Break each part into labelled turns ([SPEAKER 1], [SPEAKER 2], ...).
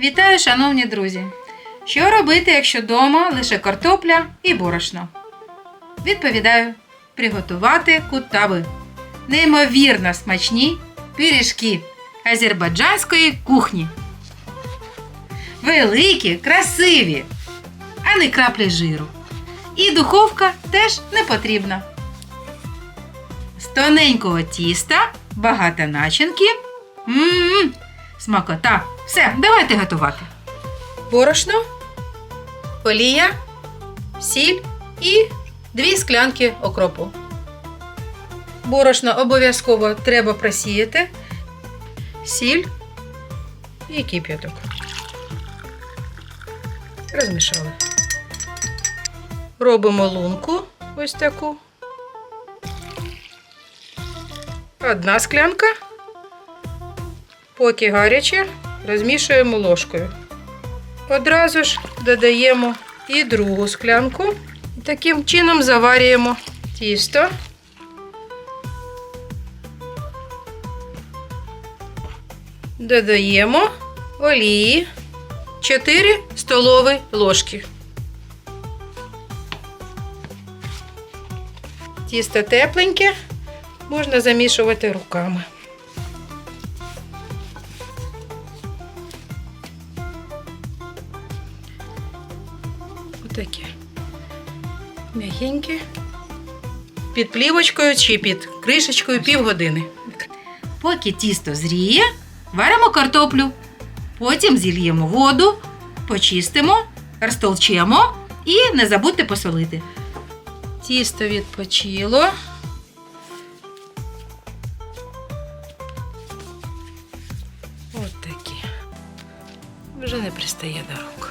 [SPEAKER 1] Вітаю, шановні друзі! Що робити, якщо вдома лише картопля і борошно? Відповідаю: приготувати кутаби. Неймовірно смачні пиріжки азербайджанської кухні. Великі, красиві, а не краплі жиру. І духовка теж не потрібна. З тоненького тіста, багато начинки. Мм, смакота. Все, давайте готувати. Борошно, олія, сіль і дві склянки окропу. Борошно обов'язково треба просіяти, сіль і кип'яток. Розмішали. Робимо лунку ось таку. Одна склянка. Поки гаряче, розмішуємо ложкою. Одразу ж додаємо і другу склянку. Таким чином заварюємо тісто. Додаємо олії 4 столові ложки. Тісто тепленьке, можна замішувати руками. Отаке. М'ягеньке. Під плівочкою чи під кришечкою півгодини. Поки тісто зріє, варимо картоплю. Потім зільємо воду, почистимо, розтолчемо і не забудьте посолити. Тісто відпочило. От такі. Вже не пристає до рук.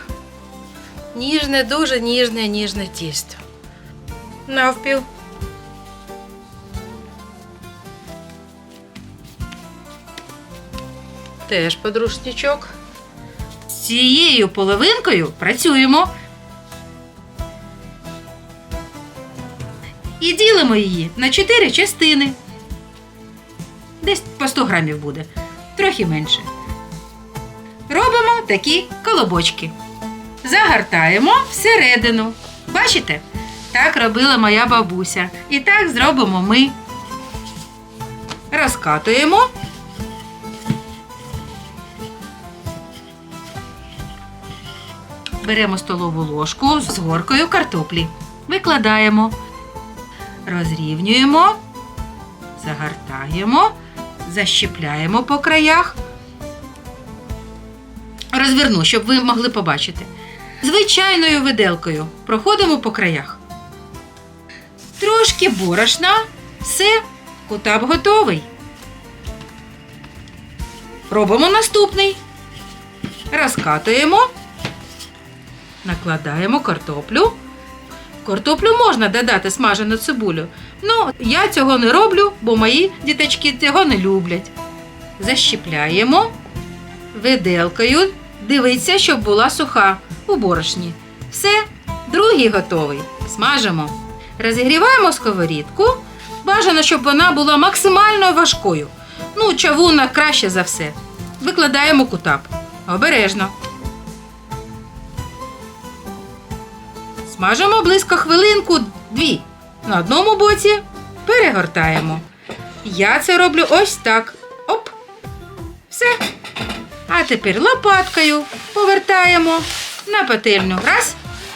[SPEAKER 1] Ніжне, дуже ніжне, ніжне тісто. Навпіл. Теж подрушничок. З цією половинкою працюємо. І ділимо її на 4 частини. Десь по 100 грамів буде, трохи менше. Робимо такі колобочки. Загортаємо всередину. Бачите? Так робила моя бабуся. І так зробимо ми. Розкатуємо. Беремо столову ложку з горкою картоплі. Викладаємо. Розрівнюємо, загортаємо, защіпляємо по краях. Розверну, щоб ви могли побачити. Звичайною виделкою проходимо по краях. Трошки борошна, все, кутаб готовий. Робимо наступний. Розкатуємо, накладаємо картоплю. Картоплю можна додати смажену цибулю. Ну, я цього не роблю, бо мої діточки цього не люблять. Защіпляємо виделкою. Дивіться, щоб була суха у борошні. Все, другий готовий. Смажимо. Розігріваємо сковорідку. Бажано, щоб вона була максимально важкою. Ну, чавунна краще за все. Викладаємо кутап. Обережно. Смажимо близько хвилинку дві. На одному боці перегортаємо. Я це роблю ось так. Оп. Все. А тепер лопаткою повертаємо на пательню. Раз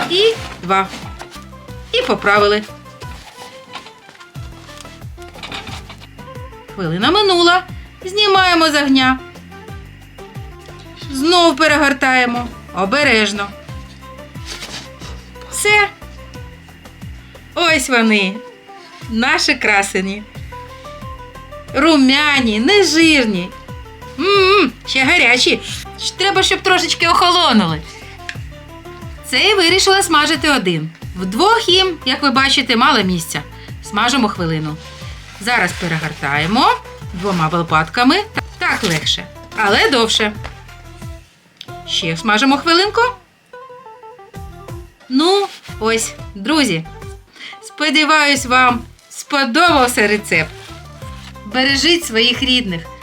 [SPEAKER 1] і два. І поправили. Хвилина минула. Знімаємо з огня. Знову перегортаємо. Обережно. Все. Ось вони. Наші красені. Румяні, нежирні. Мм, ще гарячі. Треба, щоб трошечки охолонули. Цей вирішила смажити один. Вдвох їм, як ви бачите, мало місця. Смажимо хвилину. Зараз перегортаємо двома лопатками. Так легше, але довше. Ще смажимо хвилинку. Ну, ось, друзі. Сподіваюсь, вам сподобався рецепт. Бережіть своїх рідних,